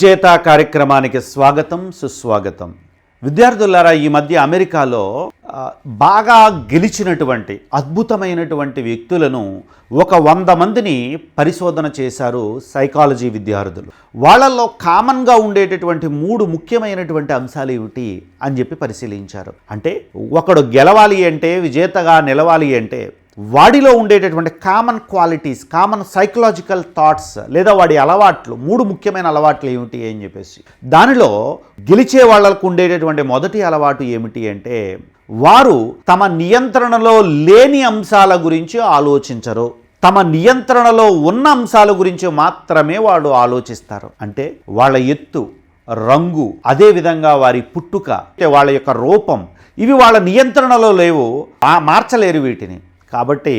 విజేత కార్యక్రమానికి స్వాగతం సుస్వాగతం. విద్యార్థులారా ఈ మధ్య అమెరికాలో బాగా గెలిచినటువంటి అద్భుతమైనటువంటి వ్యక్తులను ఒక వంద మందిని పరిశోధన చేశారు సైకాలజీ విద్యార్థులు. వాళ్ళల్లో కామన్గా ఉండేటటువంటి మూడు ముఖ్యమైనటువంటి అంశాలు ఏమిటి అని చెప్పి పరిశీలించారు. అంటే ఒకడు గెలవాలి అంటే విజేతగా నిలవాలి అంటే వాడిలో ఉండేటటువంటి common qualities common psychological thoughts లేదా వాడి అలవాట్లు మూడు ముఖ్యమైన అలవాట్లు ఏమిటి అని చెప్పేసి. దానిలో గెలిచే వాళ్ళకు ఉండేటటువంటి మొదటి అలవాటు ఏమిటి అంటే వారు తమ నియంత్రణలో లేని అంశాల గురించి ఆలోచించరు. తమ నియంత్రణలో ఉన్న అంశాల గురించి మాత్రమే వాడు ఆలోచిస్తారు. అంటే వాళ్ళ ఎత్తు రంగు అదేవిధంగా వారి పుట్టుక అంటే వాళ్ళ యొక్క రూపం ఇవి వాళ్ళ నియంత్రణలో లేవు. మార్చలేరు వీటిని. కాబట్టి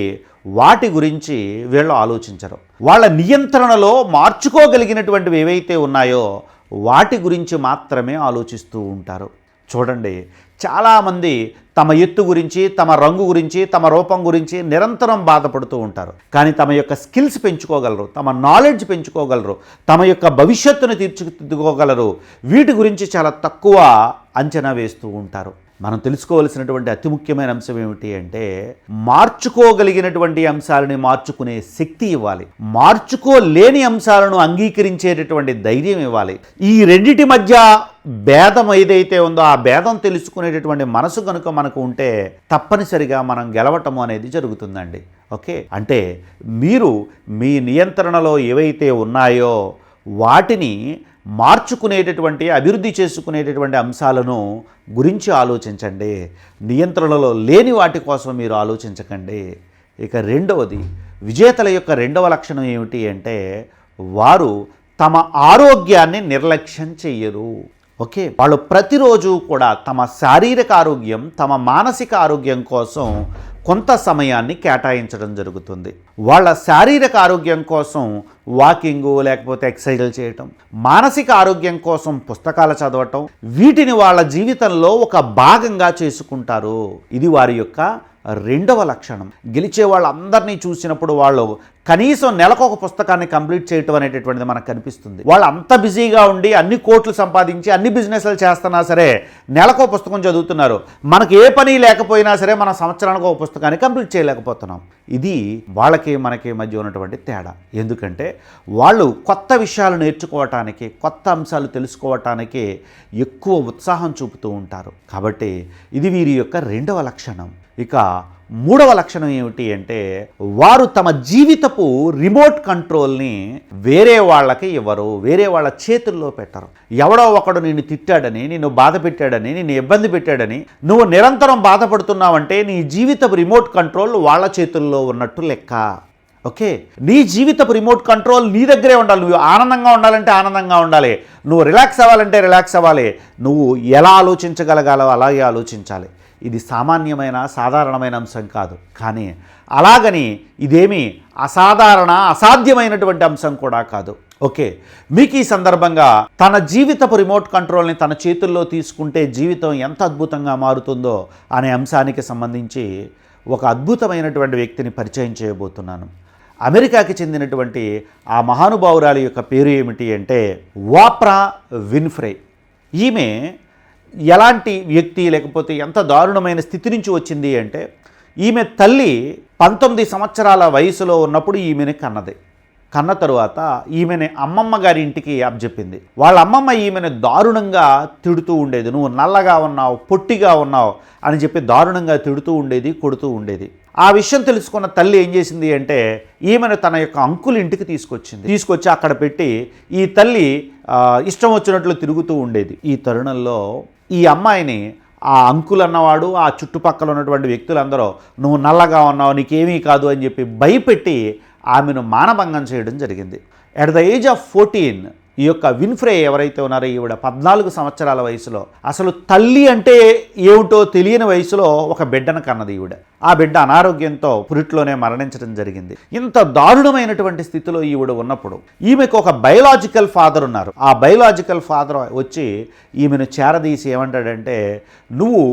వాటి గురించి వీళ్ళు ఆలోచించరు. వాళ్ళ నియంత్రణలో మార్చుకోగలిగినటువంటివి ఏవైతే ఉన్నాయో వాటి గురించి మాత్రమే ఆలోచిస్తూ ఉంటారు. చూడండి చాలామంది తమ ఎత్తు గురించి తమ రంగు గురించి తమ రూపం గురించి నిరంతరం బాధపడుతూ ఉంటారు. కానీ తమ యొక్క స్కిల్స్ పెంచుకోగలరు తమ నాలెడ్జ్ పెంచుకోగలరు తమ యొక్క భవిష్యత్తును తీర్చిదిద్దుకోగలరు. వీటి గురించి చాలా తక్కువ అంచనా వేస్తూ ఉంటారు. మనం తెలుసుకోవలసినటువంటి అతి ముఖ్యమైన అంశం ఏమిటి అంటే మార్చుకోగలిగినటువంటి అంశాలని మార్చుకునే శక్తి ఇవ్వాలి. మార్చుకోలేని అంశాలను అంగీకరించేటటువంటి ధైర్యం ఇవ్వాలి. ఈ రెండిటి మధ్య భేదం ఏదైతే ఉందో ఆ భేదం తెలుసుకునేటటువంటి మనసు కనుక మనకు ఉంటే తప్పనిసరిగా మనం గెలవటం అనేది జరుగుతుందండి. ఓకే? అంటే మీరు మీ నియంత్రణలో ఏవైతే ఉన్నాయో వాటిని మార్చుకునేటటువంటి అభివృద్ధి చేసుకునేటటువంటి అంశాలను గురించి ఆలోచించండి. నియంత్రణలో లేని వాటి కోసం మీరు ఆలోచించకండి. ఇక రెండవది విజేతల యొక్క రెండవ లక్షణం ఏమిటి అంటే వారు తమ ఆరోగ్యాన్ని నిర్లక్ష్యం చెయ్యరు. ఓకే? వాళ్ళు ప్రతిరోజు కూడా తమ శారీరక ఆరోగ్యం తమ మానసిక ఆరోగ్యం కోసం కొంత సమయాన్ని కేటాయించడం జరుగుతుంది. వాళ్ళ శారీరక ఆరోగ్యం కోసం వాకింగు లేకపోతే ఎక్సర్సైజులు చేయటం మానసిక ఆరోగ్యం కోసం పుస్తకాలు చదవటం వీటిని వాళ్ళ జీవితంలో ఒక భాగంగా చేసుకుంటారు. ఇది వారి యొక్క రెండవ లక్షణం. గెలిచే వాళ్ళందరినీ చూసినప్పుడు వాళ్ళు కనీసం నెలకు ఒక పుస్తకాన్ని కంప్లీట్ చేయటం అనేటటువంటిది మనకు కనిపిస్తుంది. వాళ్ళు అంత బిజీగా ఉండి అన్ని కోట్లు సంపాదించి అన్ని బిజినెస్లు చేస్తున్నా సరే నెలకు పుస్తకం చదువుతున్నారు. మనకు ఏ పని లేకపోయినా సరే మన సంవత్సరానికి ఒక పుస్తకాన్ని కంప్లీట్ చేయలేకపోతున్నాం. ఇది వాళ్ళకి మనకి మధ్య ఉన్నటువంటి తేడా. ఎందుకంటే వాళ్ళు కొత్త విషయాలు నేర్చుకోవటానికి కొత్త అంశాలు తెలుసుకోవటానికి ఎక్కువ ఉత్సాహం చూపుతూ ఉంటారు. కాబట్టి ఇది వీరి యొక్క రెండవ లక్షణం. ఇక మూడవ లక్షణం ఏమిటి అంటే వారు తమ జీవితపు రిమోట్ కంట్రోల్ని వేరే వాళ్ళకి ఇవ్వరు వేరే వాళ్ళ చేతుల్లో పెట్టరు. ఎవడో ఒకడు నిన్ను తిట్టాడని నిన్ను బాధ పెట్టాడని నిన్ను ఇబ్బంది పెట్టాడని నువ్వు నిరంతరం బాధపడుతున్నావంటే నీ జీవితపు రిమోట్ కంట్రోల్ వాళ్ళ చేతుల్లో ఉన్నట్టు లెక్క. ఓకే? నీ జీవితపు రిమోట్ కంట్రోల్ నీ దగ్గరే ఉండాలి. నువ్వు ఆనందంగా ఉండాలంటే ఆనందంగా ఉండాలి. నువ్వు రిలాక్స్ అవ్వాలంటే రిలాక్స్ అవ్వాలి. నువ్వు ఎలా ఆలోచించగలగాలో అలాగే ఆలోచించాలి. ఇది సామాన్యమైన సాధారణమైన అంశం కాదు. కానీ అలాగని ఇదేమి అసాధారణ అసాధ్యమైనటువంటి అంశం కూడా కాదు. ఓకే. మీకు ఈ సందర్భంగా తన జీవితపు రిమోట్ కంట్రోల్ని తన చేతుల్లో తీసుకుంటే జీవితం ఎంత అద్భుతంగా మారుతుందో అనే అంశానికి సంబంధించి ఒక అద్భుతమైనటువంటి వ్యక్తిని పరిచయం చేయబోతున్నాను. అమెరికాకి చెందినటువంటి ఆ మహానుభావురాలి యొక్క పేరు ఏమిటి అంటే వాప్రా విన్ఫ్రే. ఈమె ఎలాంటి వ్యక్తి లేకపోతే ఎంత దారుణమైన స్థితి నుంచి వచ్చింది అంటే ఈమె తల్లి పంతొమ్మిది సంవత్సరాల వయసులో ఉన్నప్పుడు ఈమెని కన్నది. కన్న తరువాత ఈమెని అమ్మమ్మ గారి ఇంటికి అప్పచెప్పింది వాళ్ళ అమ్మమ్మ ఈమెను దారుణంగా తిడుతూ ఉండేది. నువ్వు నల్లగా ఉన్నావు పొట్టిగా ఉన్నావు అని చెప్పి దారుణంగా తిడుతూ ఉండేది కొడుతూ ఉండేది. ఆ విషయం తెలుసుకున్న తల్లి ఏం చేసింది అంటే ఈమెను తన యొక్క అంకుల్ ఇంటికి తీసుకొచ్చింది. తీసుకొచ్చి అక్కడ పెట్టి ఈ తల్లి ఇష్టం వచ్చినట్లు తిరుగుతూ ఉండేది. ఈ తరుణంలో ఈ అమ్మాయిని ఆ అంకులు అన్నవాడు ఆ చుట్టుపక్కల ఉన్నటువంటి వ్యక్తులందరూ నువ్వు నల్లగా ఉన్నావు నీకేమీ కాదు అని చెప్పి భయపెట్టి ఆమెను మానభంగం చేయడం జరిగింది. At the age of forty ఈ యొక్క విన్ఫ్రే ఎవరైతే ఉన్నారో ఈవిడ పద్నాలుగు సంవత్సరాల వయసులో అసలు తల్లి అంటే ఏమిటో తెలియని వయసులో ఒక బిడ్డను కన్నది ఈవిడ. ఆ బిడ్డ అనారోగ్యంతో పురిట్లోనే మరణించడం జరిగింది. ఇంత దారుణమైనటువంటి స్థితిలో ఈవిడ ఉన్నప్పుడు ఈమెకు ఒక బయలాజికల్ ఫాదర్ ఉన్నారు. ఆ బయలాజికల్ ఫాదర్ వచ్చి ఈమెను చేరదీసి ఏమంటాడంటే నువ్వు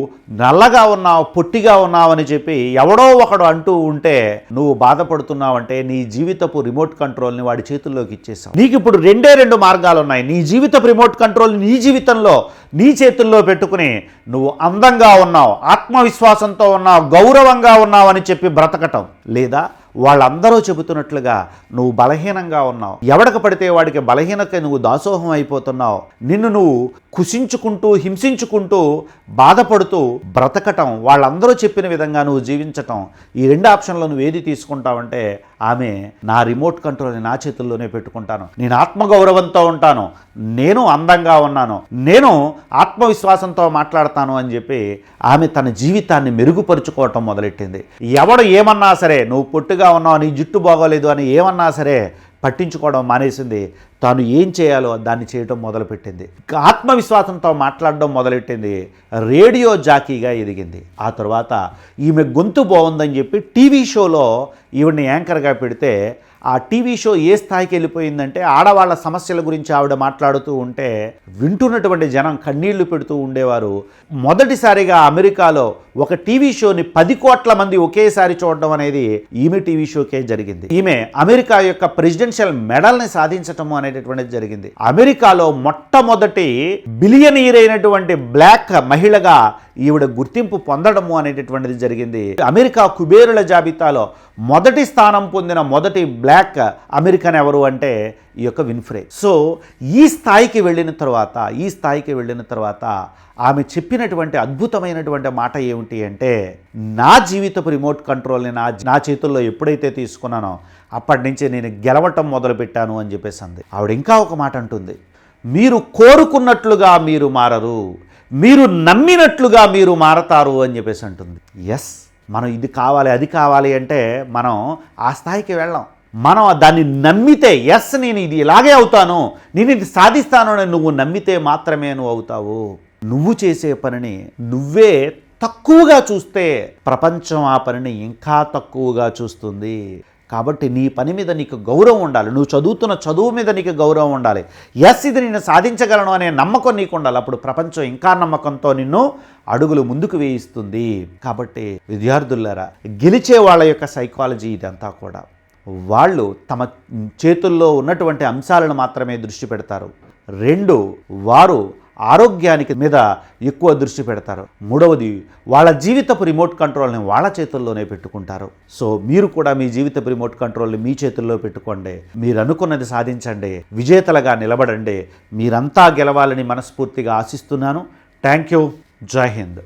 నల్లగా ఉన్నావు పొట్టిగా ఉన్నావు అని చెప్పి ఎవడో ఒకడు అంటూ ఉంటే నువ్వు బాధపడుతున్నావంటే నీ జీవితపు రిమోట్ కంట్రోల్ని వాడి చేతుల్లోకి ఇచ్చేసావు నీకు ఇప్పుడు రెండే రెండు మార్గాలు ఉన్నాయి. నీ జీవితపు రిమోట్ కంట్రోల్ నీ జీవితంలో నీ చేతుల్లో పెట్టుకుని నువ్వు అందంగా ఉన్నావు ఆత్మవిశ్వాసంతో ఉన్నావు గౌరవం ఉన్నావు అని చెప్పి బ్రతకటం. లేదా వాళ్ళందరూ చెబుతున్నట్లుగా నువ్వు బలహీనంగా ఉన్నావు. ఎవడక పడితే వాడికి బలహీనత నువ్వు దాసోహం అయిపోతున్నావు. నిన్ను నువ్వు కుషించుకుంటూ హింసించుకుంటూ బాధపడుతూ బ్రతకటం. వాళ్ళందరూ చెప్పిన విధంగా నువ్వు జీవించటం. ఈ రెండు ఆప్షన్లో నువ్వు ఏది తీసుకుంటావంటే ఆమె నా రిమోట్ కంట్రోల్ని నా చేతుల్లోనే పెట్టుకుంటాను. నేను ఆత్మగౌరవంతో ఉంటాను. నేను అందంగా ఉన్నాను. నేను ఆత్మవిశ్వాసంతో మాట్లాడతాను అని చెప్పి ఆమె తన జీవితాన్ని మెరుగుపరుచుకోవటం మొదలెట్టింది. ఎవడు ఏమన్నా సరే నువ్వు పొట్టుగా ఉన్నావు నీ జుట్టు బాగోలేదు అని ఏమన్నా సరే పట్టించుకోవడం మానేసింది. తాను ఏం చేయాలో దాన్ని చేయటం మొదలుపెట్టింది. ఆత్మవిశ్వాసంతో మాట్లాడడం మొదలెట్టింది. రేడియో జాకీగా ఎదిగింది. ఆ తర్వాత ఈమె గొంతు బాగుందని చెప్పి టీవీ షోలో ఈవిడ్ని యాంకర్గా పెడితే ఆ టీవీ షో ఏ స్థాయికి వెళ్ళిపోయిందంటే ఆడవాళ్ళ సమస్యల గురించి ఆవిడ మాట్లాడుతూ ఉంటే వింటున్నటువంటి జనం కన్నీళ్ళు పెడుతూ ఉండేవారు. మొదటిసారిగా అమెరికాలో ఒక టీవీ షోని పది కోట్ల మంది ఒకేసారి చూడడం అనేది ఈమె టీవీ షోకే జరిగింది. ఈమె అమెరికా యొక్క ప్రెసిడెన్షియల్ మెడల్ని సాధించటము అనేటటువంటిది జరిగింది. అమెరికాలో మొట్టమొదటి బిలియనీర్ అయినటువంటి బ్లాక్ మహిళగా ఈవిడ గుర్తింపు పొందడము అనేటటువంటిది జరిగింది. అమెరికా కుబేరుల జాబితాలో మొదటి స్థానం పొందిన మొదటి బ్లాక్ అమెరికన్ ఎవరు అంటే ఈ యొక్క విన్ఫ్రే. సో ఈ స్థాయికి వెళ్ళిన తర్వాత ఈ స్థాయికి వెళ్ళిన తర్వాత ఆమె చెప్పినటువంటి అద్భుతమైనటువంటి మాట ఏమిటి అంటే నా జీవితపు రిమోట్ కంట్రోల్ని నా నా చేతుల్లో ఎప్పుడైతే తీసుకున్నానో అప్పటి నుంచి నేను గెలవటం మొదలుపెట్టాను అని చెప్పేసి అంది. ఆవిడ ఇంకా ఒక మాట అంటుంది. మీరు కోరుకున్నట్లుగా మీరు మారరు మీరు నమ్మినట్లుగా మీరు మారతారు అని చెప్పేసి అంటుంది. ఎస్ మనం ఇది కావాలి అది కావాలి అంటే మనం ఆ స్థాయికి వెళ్ళాం. మనం దాన్ని నమ్మితే ఎస్ నేను ఇది ఇలాగే అవుతాను. నేను ఇది సాధిస్తాను అని నువ్వు నమ్మితే మాత్రమే నువ్వు అవుతావు. నువ్వు చేసే పనిని నువ్వే తక్కువగా చూస్తే ప్రపంచం ఆ పనిని ఇంకా తక్కువగా చూస్తుంది. కాబట్టి నీ పని మీద నీకు గౌరవం ఉండాలి. నువ్వు చదువుతున్న చదువు మీద నీకు గౌరవం ఉండాలి. ఎస్ ఇది నేను సాధించగలను అనే నమ్మకం నీకు ఉండాలి. అప్పుడు ప్రపంచం ఇంకా నమ్మకంతో నిన్ను అడుగులు ముందుకు వేయిస్తుంది. కాబట్టి విద్యార్థులారా గెలిచే వాళ్ళ యొక్క సైకాలజీ ఇదంతా కూడా. వాళ్ళు తమ చేతుల్లో ఉన్నటువంటి అంశాలను మాత్రమే దృష్టి పెడతారు. రెండు వారు ఆరోగ్యానికి మీద ఎక్కువ దృష్టి పెడతారు. మూడవది వాళ్ళ జీవితపు రిమోట్ కంట్రోల్ని వాళ్ళ చేతుల్లోనే పెట్టుకుంటారు. సో మీరు కూడా మీ జీవితపు రిమోట్ కంట్రోల్ని మీ చేతుల్లో పెట్టుకోండి. మీరు అనుకున్నది సాధించండి. విజేతలుగా నిలబడండి. మీరంతా గెలవాలని మనస్ఫూర్తిగా ఆశిస్తున్నాను. Thank you. జై హింద్.